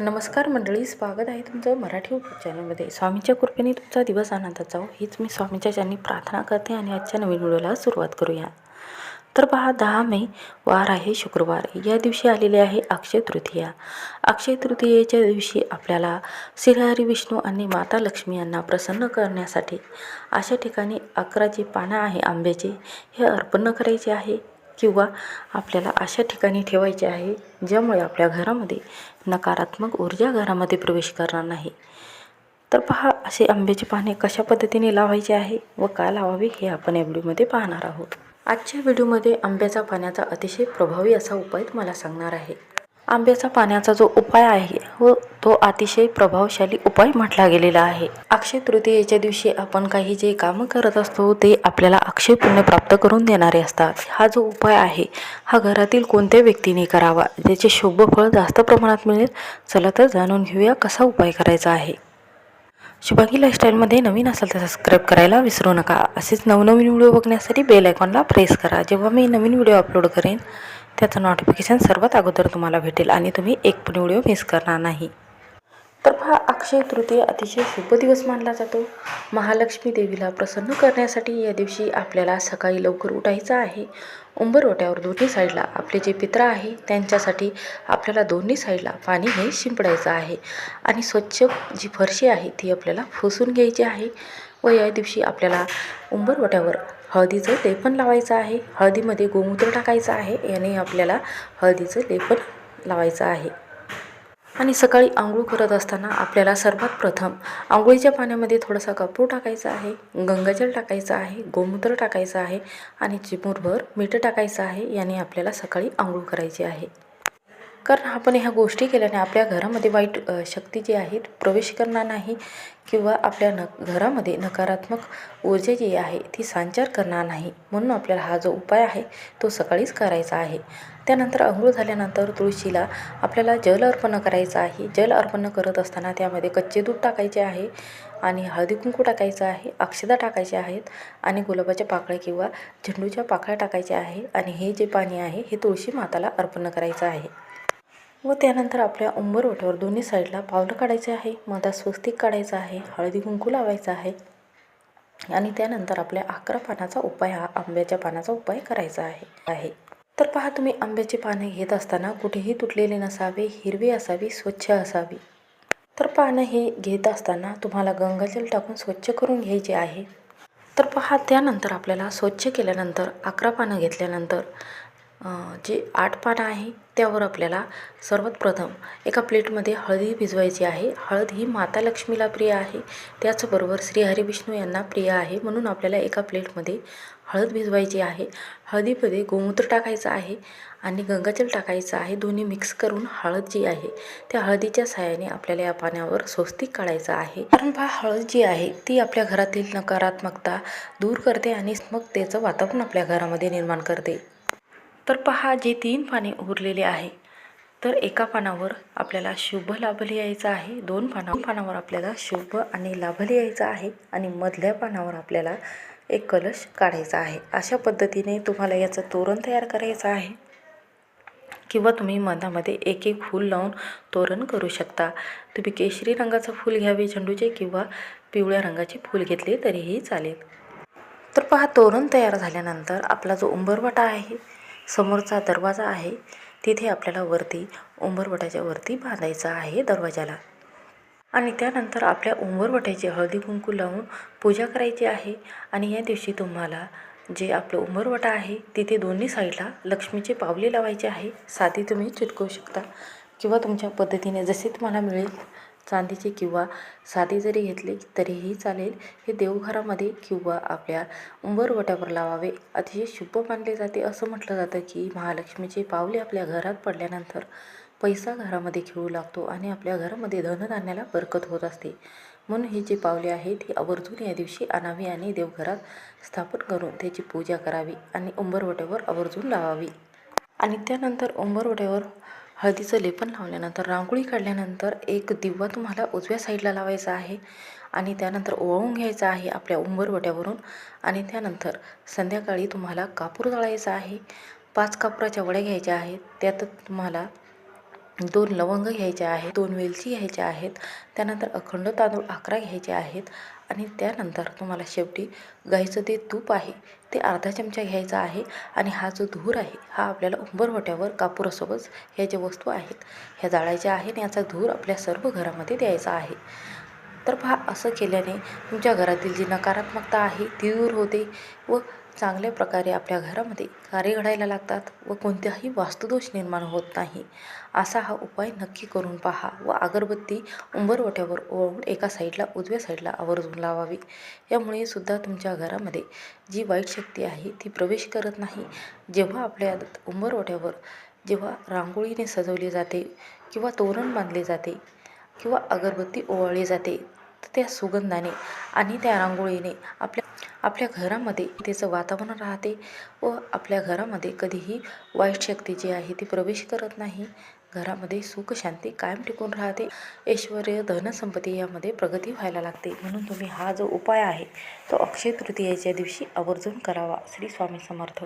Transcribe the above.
नमस्कार मंडळी स्वागत आहे तुमचं मराठी यूट्यूब चॅनलमध्ये स्वामीच्या कृपेने तुमचा दिवस आनंदात जाऊ हीच मी स्वामीच्या ज्यांनी प्रार्थना करते आणि आजच्या नवीन व्हिडिओला सुरुवात करूया. तर पहा दहा मे वार आहे शुक्रवार. या दिवशी आलेले आहे अक्षय तृतीया. अक्षय तृतीयेच्या दिवशी आपल्याला श्रीहरी विष्णू आणि माता लक्ष्मी यांना प्रसन्न करण्यासाठी अशा ठिकाणी अकरा जी पानं आहे आंब्याचे. हे अर्पण करायचे आहे. किंवा आपल्याला अशा ठिकाणी ठेवायचे आहे ज्यामुळे आपल्या घरामध्ये नकारात्मक ऊर्जा घरामध्ये प्रवेश करणार नाही. तर पहा असे आंब्याची पाने कशा पद्धतीने लावायचे आहे व का लावावे हे आपण या व्हिडिओमध्ये पाहणार आहोत. आजच्या व्हिडिओमध्ये आंब्याचा पाण्याचा अतिशय प्रभावी असा उपाय तुम्हाला सांगणार आहे. आंब्याचा पाण्याचा जो उपाय आहे व तो अतिशय प्रभावशाली उपाय म्हटला गेलेला आहे. अक्षय तृतीयेच्या दिवशी आपण काही जे कामं करत असतो ते आपल्याला अक्षय पुण्य प्राप्त करून देणारे असतात. हा जो उपाय आहे हा घरातील कोणत्या व्यक्तीने करावा ज्याचे शुभ फळ जास्त प्रमाणात मिळेल चला तर जाणून घेऊया कसा उपाय करायचा आहे. शुभांगी लाईफस्टाईलमध्ये नवीन असाल तर सबस्क्राईब करायला विसरू नका. असेच नवनवीन व्हिडिओ बघण्यासाठी बेल आयकॉनला प्रेस करा. जेव्हा मी नवीन व्हिडिओ अपलोड करेन त्याचं नोटिफिकेशन सर्वात अगोदर तुम्हाला भेटेल आणि तुम्ही एक पण व्हिडिओ मिस करणार नाही. तर पहा अक्षय तृतीय अतिशय शुभ दिवस मानला जातो. महालक्ष्मी देवीला प्रसन्न करण्यासाठी या दिवशी आपल्याला सकाळी लवकर उठायचं आहे. उंबरवट्यावर दोन्ही साईडला आपले जे पित्र आहे त्यांच्यासाठी आपल्याला दोन्ही साईडला पाणी हे शिंपडायचं आहे. आणि स्वच्छ जी फरशी आहे ती आपल्याला फुसून घ्यायची आहे. व या दिवशी आपल्याला उंबरवट्यावर हळदीचं लेपन लावायचं आहे. हळदीमध्ये गोमूत्र टाकायचं आहे. याने आपल्याला हळदीचं लेपन लावायचं आहे. आणि सकाळी आंघोळ करत असताना आपल्याला सर्वात प्रथम आंघोळीच्या पाण्यामध्ये थोडासा कपूर टाकायचा आहे. गंगाजल टाकायचं आहे. गोमूत्र टाकायचं आहे. आणि चिमूरभर मीठ टाकायचं आहे. याने आपल्याला सकाळी आंघोळ करायची आहे. कारण आपण ह्या गोष्टी केल्याने आपल्या घरामध्ये वाईट शक्ती जी आहे प्रवेश करणार नाही किंवा आपल्या न घरामध्ये नकारात्मक ऊर्जा जी आहे ती संचार करणार नाही. म्हणून आपल्याला हा जो उपाय आहे तो सकाळीच करायचा आहे. त्यानंतर अंघोळ झाल्यानंतर तुळशीला आपल्याला जल अर्पण करायचं आहे. जल अर्पण करत असताना त्यामध्ये कच्चे दूध टाकायचे आहे आणि हळदी कुंकू टाकायचं आहे अक्षदा टाकायच्या आहेत आणि गुलाबाच्या पाकळ्या किंवा झेंडूच्या पाकळ्या टाकायच्या आहे आणि हे जे पाणी आहे हे तुळशी माताला अर्पण करायचं आहे. व त्यानंतर आपल्या उंबर ओठ्यावर दोन्ही साईडला पावलं काढायचे आहे मधात स्वस्तिक काढायचं आहे हळदी कुंकू लावायचा आहे. आणि त्यानंतर आपल्या अकरा पानाचा उपाय हा आंब्याच्या पानाचा उपाय करायचा आहे. आहे. तर पहा तुम्ही आंब्याची पाने घेत असताना कुठेही तुटलेले नसावे हिरवी असावी स्वच्छ असावी. तर पानं हे घेत असताना तुम्हाला गंगाजल टाकून स्वच्छ करून घ्यायचे आहे. तर पहा त्यानंतर आपल्याला स्वच्छ केल्यानंतर अकरा पानं घेतल्यानंतर जे आठ पानं आहे त्यावर आपल्याला सर्वात प्रथम एका प्लेटमध्ये हळदी भिजवायची आहे. हळद ही माता लक्ष्मीला प्रिय आहे. त्याचबरोबर श्रीहरी विष्णू यांना प्रिय आहे. म्हणून आपल्याला एका प्लेटमध्ये हळद भिजवायची आहे. हळदीमध्ये गोमूत्र टाकायचं आहे आणि गंगाजल टाकायचं आहे. दोन्ही मिक्स करून हळद जी आहे त्या हळदीच्या साहाय्याने आपल्याला या पाण्यावर स्वस्तिक काढायचं आहे. कारण पहा हळद जी आहे ती आपल्या घरातील नकारात्मकता दूर करते आणि मग त्याचं वातावरण आपल्या घरामध्ये निर्माण करते. तर पहा जे तीन पाने उरलेले आहे तर एका पानावर आपल्याला शुभ लाभ लिहायचा आहे. दोन पाना पानावर आपल्याला शुभ आणि लाभ लिहायचा आहे आणि मधल्या पानावर आपल्याला एक कलश काढायचा आहे. अशा पद्धतीने तुम्हाला याचं तोरण तयार करायचं आहे. किंवा तुम्ही मधामध्ये एक एक फूल लावून तोरण करू शकता. तुम्ही केशरी रंगाचं फूल घ्यावे झेंडूचे किंवा पिवळ्या रंगाचे फूल घेतले तरीही चालेल. तर पहा तोरण तयार झाल्यानंतर आपला जो उंबरवाटा आहे समोरचा दरवाजा आहे. तिथे आपल्याला वरती उंबरवट्याच्या वरती बांधायचा आहे दरवाजाला. आणि त्यानंतर आपल्या उंबरवट्याची हळदी कुंकू लावून पूजा करायची आहे. आणि या दिवशी तुम्हाला जे आपलं उंबरवटा आहे तिथे दोन्ही साईडला लक्ष्मीचे पावले लावायचे आहे. साधी तुम्ही चिटकवू शकता. किंवा तुमच्या पद्धतीने जसे तुम्हाला मिळेल. चांदीचे किंवा साधी जरी घेतले तरीही चालेल. हे देवघरामध्ये किंवा आपल्या उंबरवट्यावर लावावे. अतिशय शुभ मानले जाते. असं म्हटलं जातं की महालक्ष्मीचे पावले आपल्या घरात पडल्यानंतर पैसा घरामध्ये खेळू लागतो आणि आपल्या घरामध्ये धनधान्याला बरकत होत असते. म्हणून ही जी पावले आहेत ती आवर्जून या दिवशी आणावी आणि देवघरात स्थापन करून त्याची पूजा करावी आणि उंबरवट्यावर आवर्जून लावावी. आणि त्यानंतर उंबरवट्यावर हळदीचं लेपन लावल्यानंतर रांगोळी काढल्यानंतर एक दिवा तुम्हाला उजव्या साईडला लावायचा आहे आणि त्यानंतर ओवाळून घ्यायचा आहे आपल्या उंबरवट्यावरून आणि त्यानंतर संध्याकाळी तुम्हाला कापूर जाळायचा आहे. पाच कापुराच्या वड्या घ्यायच्या आहेत. त्यात तुम्हाला दोन लवंग घ्यायचे आहेत दोन वेलची घ्यायच्या आहेत त्यानंतर अखंड तांदूळ अकरा घ्यायचे आहेत आणि त्यानंतर तुम्हाला शेवटी गाईचं ते तूप आहे ते अर्धा चमचा घ्यायचा आहे आणि हा जो धूर आहे हा आपल्याला उंबरवट्यावर कापुरासोबत ह्या ज्या वस्तू आहेत ह्या जाळायच्या आहे आणि याचा धूर आपल्या सर्व घरामध्ये द्यायचा आहे. तर पहा असं केल्याने तुमच्या घरातील जी नकारात्मकता आहे ती दूर होते व चांगल्या प्रकारे आपल्या घरामध्ये कार्य घडायला लागतात व कोणत्याही वास्तुदोष निर्माण होत नाही. असा हा उपाय नक्की करून पहा व अगरबत्ती उंबरवट्यावर ओवळून एका साईडला उजव्या साईडला आवर्जून लावावी. यामुळे सुद्धा तुमच्या घरामध्ये जी वाईट शक्ती आहे ती प्रवेश करत नाही. जेव्हा आपल्या उंबरवट्यावर जेव्हा रांगोळीने सजवली जाते किंवा तोरण बांधले जाते किंवा अगरबत्ती ओवाळली जाते तर त्या सुगंधाने आणि त्या रांगोळीने आपल्या आपल्या घरामध्ये त्याचं वातावरण राहते व आपल्या घरामध्ये कधीही वाईट शक्ती जी आहे ती प्रवेश करत नाही. घरामध्ये सुख शांती कायम टिकून राहते. ऐश्वर धनसंपत्ती यामध्ये प्रगती व्हायला लागते. म्हणून तुम्ही हा जो उपाय आहे तो अक्षय तृतीयेच्या दिवशी आवर्जून करावा. श्री स्वामी समर्थ.